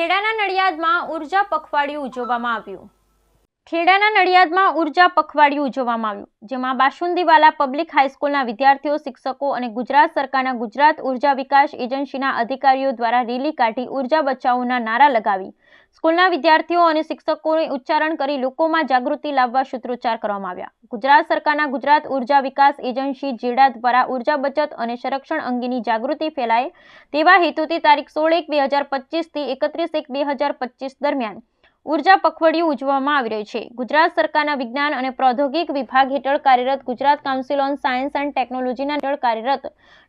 નડિયાદમાં ઊર્જા પખવાડિયું ઉજવવામાં આવ્યું. ખેડાના નડિયાદમાં ઊર્જા પખવાડિયું ઉજવવામાં આવ્યું, જેમાં બાસુંદીવાલા પબ્લિક હાઈસ્કૂલના વિદ્યાર્થીઓ, શિક્ષકો અને ગુજરાત સરકારના ગુજરાત ઊર્જા વિકાસ એજન્સીના અધિકારીઓ દ્વારા રેલી કાઢી ઊર્જા બચાવોના નારા લગાવી સ્કૂલના વિદ્યાર્થીઓ અને શિક્ષકોએ ઉચ્ચારણ કરી લોકોમાં જાગૃતિ લાવવા સૂત્રોચ્ચાર કરવામાં આવ્યા. ગુજરાત સરકારના ગુજરાત ઊર્જા વિકાસ એજન્સી જેડા દ્વારા ઊર્જા બચત અને સંરક્ષણ અંગેની જાગૃતિ ફેલાય તેવા હેતુથી તારીખ સોળ એક બે હજાર પચીસથી એકત્રીસ એક બે હજાર પચીસ દરમિયાન ઊર્જા પખવાડિયું ઉજવવામાં આવી રહ્યું છે. ગુજરાત સરકારના વિજ્ઞાન અને પ્રૌદ્યોગિક વિભાગ હેઠળ કાર્યરત Gujarat council on science and ટેકનોલોજીના હેઠળ કાર્યરત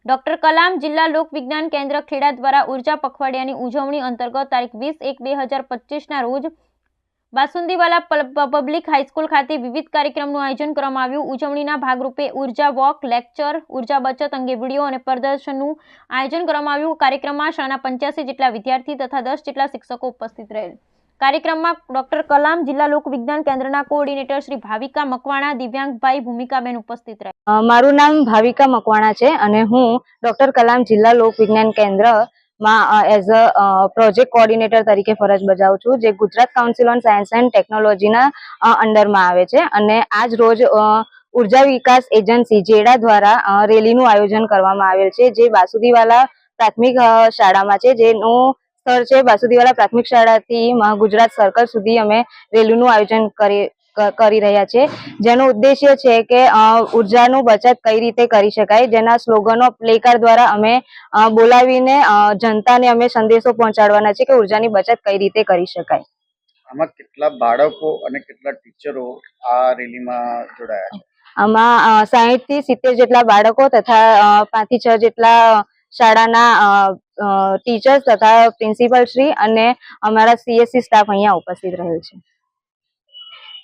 ડોક્ટર કલામ જિલ્લા લોક વિજ્ઞાન કેન્દ્ર ખેડા દ્વારા ઊર્જા પખવાડિયાની ઉજવણી અંતર્ગત તારીખ વીસ એક બે હજાર પચીસના રોજ બાસુંદીવાલા પબ્લિક હાઈસ્કૂલ ખાતે વિવિધ કાર્યક્રમનું આયોજન કરવામાં આવ્યું. ઉજવણીના ભાગરૂપે ઊર્જા વોક, લેક્ચર, ઊર્જા બચત અંગે વીડિયો અને પ્રદર્શનનું આયોજન કરવામાં આવ્યું. કાર્યક્રમમાં શાળાના પંચ્યાસી જેટલા વિદ્યાર્થી તથા દસ જેટલા શિક્ષકો ઉપસ્થિત રહેલ. કાર્યક્રમમાં ડોક્ટર કલામ જિલ્લા લોક વિજ્ઞાન કેન્દ્રના કોઓર્ડિનેટર શ્રી ભાવિકા મકવાણા, દિવ્યાંગભાઈ ભૂમિકાબેન ઉપસ્થિત રહ્યા મારું નામ ભાવિકા મકવાણા છે અને હું ડોક્ટર કલામ જિલ્લા લોક વિજ્ઞાન કેન્દ્રમાં એઝ અ પ્રોજેક્ટ કોઓર્ડિનેટર તરીકે ફરજ બજાવું છું, જે Gujarat council on science and ટેકનોલોજીના અંડરમાં આવે છે અને આજ રોજ ઊર્જા વિકાસ એજન્સી જેડા દ્વારા રેલીનું આયોજન કરવામાં આવેલ છે, જે વાસુદીવાલા પ્રાથમિક શાળામાં છે, જેનું સ્થળ છે બાસુદીવાલા પ્રાથમિક શાળાથી ગુજરાત સર્કલ સુધી અમે રેલીનું આયોજન કરી કરી રહ્યા છે જેનો ઉદ્દેશ્ય છે કે ઉર્જાનું બચત કઈ રીતે કરી શકાય જેના સ્લોગનો પ્લેકાર્ડ દ્વારા અમે બોલાવીને જનતાને અમે સંદેશો પહોંચાડવાના છે કે ઉર્જાની બચત કઈ રીતે કરી શકાય. આમાં કેટલા બાળકો અને કેટલા ટીચરો આ રેલીમાં જોડાયા છે? આમાં સાહીઠથી સિત્તેર જેટલા બાળકો તથા પાંચથી છ જેટલા શાળાના ટીચર્સ તથા પ્રિન્સિપલ શ્રી અને અમારા સીએસસી સ્ટાફ અહીંયા ઉપસ્થિત રહેલ છે.